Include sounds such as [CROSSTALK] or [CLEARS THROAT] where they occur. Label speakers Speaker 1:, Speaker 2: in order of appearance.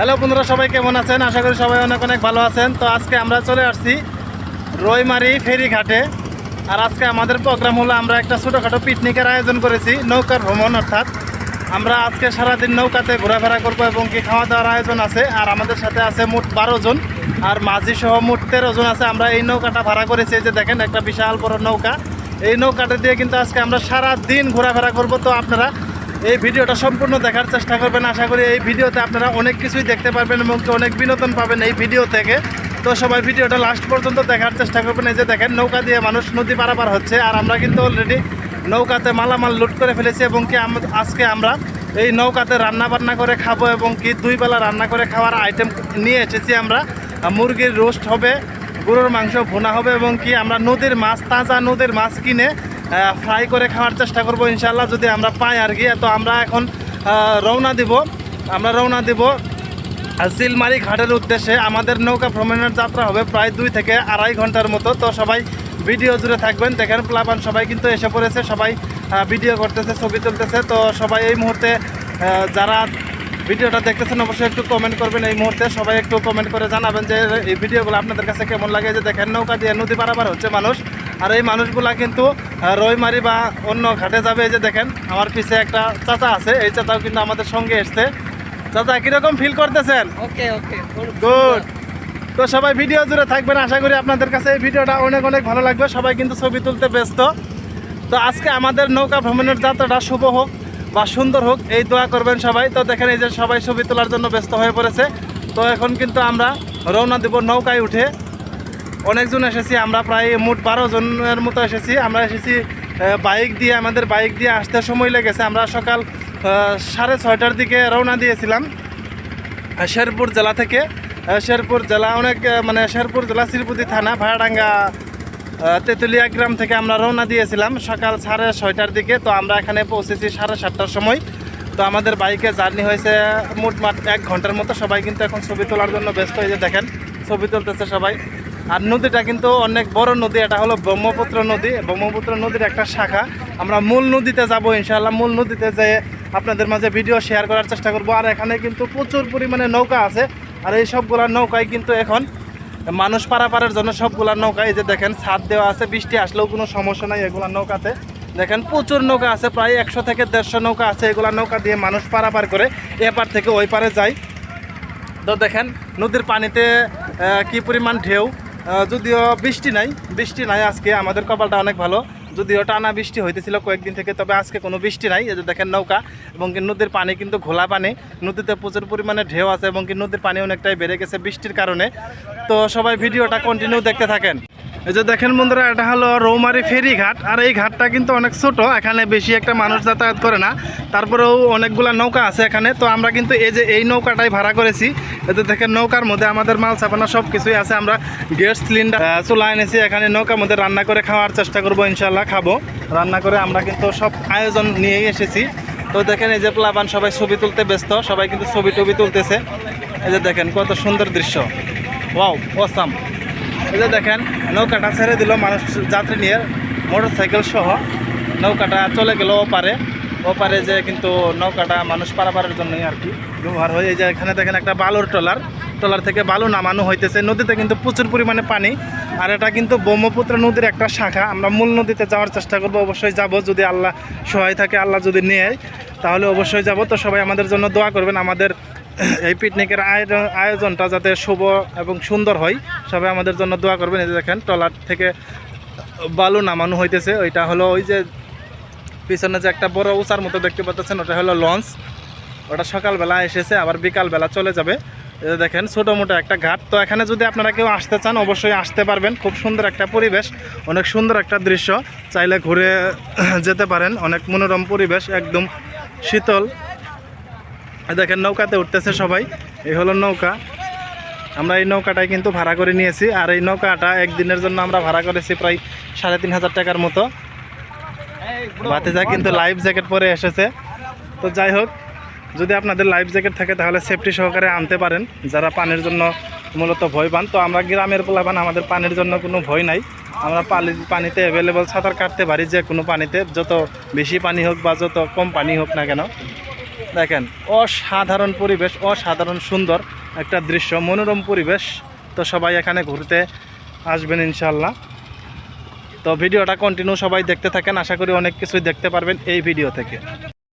Speaker 1: Hello বন্ধুরা, সবাই কেমন আছেন? আশা করি সবাই অনেক অনেক ভালো আছেন। তো আজকে আমরা চলে আসছি রইমারি ফেরি ঘাটে। আর আজকে আমাদের প্রোগ্রাম হলো আমরা একটা ছোটোখাটো পিকনিকের আয়োজন করেছি, নৌকার ভ্রমণ অর্থাৎ। আমরা আজকে সারাদিন নৌকাতে ঘোরাফেরা করব এবং কি খাওয়া দাওয়ার আয়োজন আছে। আর আমাদের সাথে আছে মোট বারো জন। আর মাঝি সহ মোট তেরো জন আছে। আমরা এই নৌকাটা ভাড়া করেছি যে দেখেন, একটা বিশাল বড় নৌকা। এই নৌকাটা দিয়ে কিন্তু আজকে আমরা সারা দিন ঘোরাফেরা করব। তো আপনারা এই ভিডিওটা সম্পূর্ণ দেখার চেষ্টা করবেন। আশা করি এই ভিডিওতে আপনারা অনেক কিছুই দেখতে পারবেন এবং অনেক বিনোদন পাবেন এই ভিডিও থেকে। তো সবাই ভিডিওটা লাস্ট পর্যন্ত দেখার চেষ্টা করবেন। এই যে দেখেন, নৌকা দিয়ে মানুষ নদী পারাপার হচ্ছে আর আমরা কিন্তু অলরেডি নৌকাতে মালামাল লুট করে ফেলেছি এবং কি আজকে আমরা এই নৌকাতে রান্না বান্না করে খাব এবং কি দুই বেলা রান্না করে খাওয়ার আইটেম নিয়ে এসেছি আমরা। মুরগির রোস্ট হবে, গরুর মাংস ভুনা হবে এবং কি আমরা নদীর মাছ, তাজা নদীর মাছ কিনে ফ্রাই করে খাওয়ার চেষ্টা করব ইনশাল্লাহ যদি আমরা পাই আর কি। তো আমরা এখন রওনা দিব। আমরা রওনা দিব সিলমারি ঘাটের উদ্দেশ্যে। আমাদের নৌকা ভ্রমণের যাত্রা হবে প্রায় দুই থেকে আড়াই ঘণ্টার মতো। তো সবাই ভিডিও জুড়ে থাকবেন। দেখেন, প্লাবান সবাই কিন্তু এসে পড়েছে। সবাই ভিডিও করতেছে, ছবি তুলতেছে। তো সবাই এই মুহূর্তে যারা ভিডিওটা দেখতেছেন, অবশ্যই একটু কমেন্ট করবেন এই মুহূর্তে। সবাই একটু কমেন্ট করে জানাবেন যে এই ভিডিওগুলো আপনাদের কাছে কেমন লাগে? যে দেখেন, নৌকা দিয়ে নদী পারাপার হচ্ছে মানুষ। আর এই মানুষগুলা কিন্তু রইমারি বা অন্য ঘাটে যাবে এই যে দেখেন আমার পিছে একটা চাচা আছে এই চাচাও কিন্তু আমাদের সঙ্গে এসছে। চাচা কীরকম ফিল করতেছেন?
Speaker 2: ওকে ওকে
Speaker 1: গুড তো সবাই ভিডিও জুড়ে থাকবেন আশা করি আপনাদের কাছে এই ভিডিওটা অনেক অনেক ভালো লাগবে। সবাই কিন্তু ছবি তুলতে ব্যস্ত। তো আজকে আমাদের নৌকা ভ্রমণের যাত্রাটা শুভ হোক বা সুন্দর হোক এই দোয়া করবেন সবাই। তো দেখেন এই যে সবাই ছবি তোলার জন্য ব্যস্ত হয়ে পড়েছে। তো এখন কিন্তু আমরা রওনা দেব নৌকায় উঠে। অনেকজন এসেছি, আমরা প্রায় মোট বারো জনের মতো এসেছি। আমরা এসেছি বাইক দিয়ে, আমাদের বাইক দিয়ে আসতে সময় লেগেছে। আমরা সকাল সাড়ে ছয়টার দিকে রওনা দিয়েছিলাম শেরপুর জেলা থেকে। শেরপুর জেলা অনেক মানে শেরপুর জেলা শ্রীপুতি থানা, ভাড়াডাঙ্গা তেঁতুলিয়া গ্রাম থেকে আমরা রওনা দিয়েছিলাম সকাল সাড়ে ছয়টার দিকে। তো আমরা এখানে পৌঁছেছি সাড়ে সাতটার সময়। তো আমাদের বাইকে জার্নি হয়েছে মোটমাট এক ঘণ্টার মতো। সবাই কিন্তু এখন ছবি তোলার জন্য ব্যস্ত। হয়ে যে দেখেন, ছবি তুলতেছে সবাই। আর নদীটা কিন্তু অনেক বড় নদী, এটা হলো ব্রহ্মপুত্র নদী। ব্রহ্মপুত্র নদীর একটা শাখা। আমরা মূল নদীতে যাব ইনশাআল্লাহ। মূল নদীতে যেয়ে আপনাদের মাঝে ভিডিও শেয়ার করার চেষ্টা করব। আর এখানে কিন্তু প্রচুর পরিমাণে নৌকা আছে। আর এই সবগুলা নৌকায় কিন্তু এখন মানুষ পারাপারের জন্য সবগুলা নৌকা এই যে দেখেন, ছাদ দেওয়া আছে। বৃষ্টি আসলেও কোনো সমস্যা নাই এগুলা নৌকাতে। দেখেন প্রচুর নৌকা আছে, প্রায় একশো থেকে দেড়শো নৌকা আছে এগুলা নৌকা দিয়ে মানুষ পারাপার করে এপার থেকে ওই পারে যায়। তো দেখেন নদীর পানিতে কি পরিমাণ ঢেউ। যদিও বৃষ্টি নাই বৃষ্টি নাই আজকে, আমাদের কপালটা অনেক ভালো। যদিও টানা বৃষ্টি হইতেছিল কয়েকদিন থেকে, তবে আজকে কোনো বৃষ্টি নাই, এই যে দেখেন নৌকা, এবং কি নদীর পানি কিন্তু ঘোলা পানি, নদীতে প্রচুর পরিমাণে ঢেউ আছে, এবং কি নদীর পানি অনেকটাই বেড়ে গেছে বৃষ্টির কারণে। তো সবাই ভিডিওটা কন্টিনিউ দেখতে থাকেন। এই যে দেখেন বন্ধুরা, এটা হলো রৌমারি ফেরি ঘাট, আর এই ঘাটটা কিন্তু অনেক ছোট, এখানে বেশি একটা মানুষ যাতায়াত করে না। তারপরেও অনেকগুলা নৌকা আছে এখানে, তো আমরা কিন্তু এই যে এই নৌকাটাই ভাড়া করেছি। এতে দেখেন নৌকার মধ্যে আমাদের মাল চাপানা সব কিছুই আছে। আমরা গ্যাস সিলিন্ডার চুলা এনেছি। এখানে নৌকার মধ্যে রান্না করে খাওয়ার চেষ্টা করব ইনশাল্লাহ খাব। রান্না করে আমরা কিন্তু সব আয়োজন নিয়েই এসেছি। তো দেখেন এই যে প্লাবান সবাই ছবি তুলতে ব্যস্ত, সবাই কিন্তু ছবি টবি তুলতেছে। এই যে দেখেন কত সুন্দর দৃশ্য। ওয়াও ওসাম এই যে দেখেন, নৌকাটা ছেড়ে দিল মানুষ যাত্রী নিয়ে মোটর সাইকেল সহ। নৌকাটা চলে গেল ওপারে। ওপারে যে কিন্তু নৌকাটা মানুষ পারাপারের জন্যই আর কি ব্যবহার হয়। এই যে এখানে দেখেন একটা বালুর ট্রলার ট্রলার থেকে বালু নামানো হইতেছে। নদীতে কিন্তু প্রচুর পরিমাণে পানি। আর এটা কিন্তু ব্রহ্মপুত্র নদীর একটা শাখা। আমরা মূল নদীতে যাওয়ার চেষ্টা করব। অবশ্যই যাব যদি আল্লাহ সহায় থাকে, আল্লাহ যদি নেয়, তাহলে অবশ্যই যাব। তো সবাই আমাদের জন্য দোয়া করবেন। আমাদের এই পিকনিকের আয়োজন আয়োজনটা যাতে শুভ এবং সুন্দর হয়, সবাই আমাদের জন্য দোয়া করবেন। এই দেখেন, ট্রলার থেকে বালু নামানো হইতেছে। ওইটা হলো ওই যে পিছনে যে একটা বড় উঁচার মতো দেখতে পাচ্ছেন ওটা হলো লঞ্চ। ওটা সকালবেলা এসেছে, আবার বিকালবেলা চলে যাবে। দেখেন, ছোটো মোটো একটা ঘাট। তো এখানে যদি আপনারা কেউ আসতে চান, অবশ্যই আসতে পারবেন। খুব সুন্দর একটা পরিবেশ, অনেক সুন্দর একটা দৃশ্য। চাইলে ঘুরে [CLEARS THROAT] যেতে পারেন, অনেক মনোরম পরিবেশ, একদম শীতল। দেখেন, নৌকাতে উঠতেছে সবাই। এই হলো নৌকা। আমরা এই নৌকাটাই কিন্তু ভাড়া করে নিয়েছি। আর এই নৌকাটা একদিনের জন্য আমরা ভাড়া করেছি প্রায় সাড়ে তিন হাজার টাকার মতো। ভাতিজা কিন্তু লাইফ জ্যাকেট পরে এসেছে। তো যাই হোক যদি আপনাদের লাইফ জ্যাকেট থাকে তাহলে সেফটি সহকারে আনতে পারেন। যারা পানির জন্য মূলত ভয় পান তো আমরা গ্রামের পোলাপান আমাদের পানির জন্য কোনো ভয় নাই। আমরা পানি পানিতে অ্যাভেলেবল সাঁতার কাটতে পারি যে কোনো পানিতে যত বেশি পানি হোক বা যত কম পানি হোক না কেন। দেখেন অসাধারণ পরিবেশ অসাধারণ সুন্দর একটা দৃশ্য মনোরম পরিবেশ। তো সবাই এখানে ঘুরতে আসবেন ইনশাল্লাহ তো ভিডিওটা কন্টিনিউ সবাই দেখতে থাকেন। আশা করি অনেক কিছুই দেখতে পারবেন এই ভিডিও থেকে।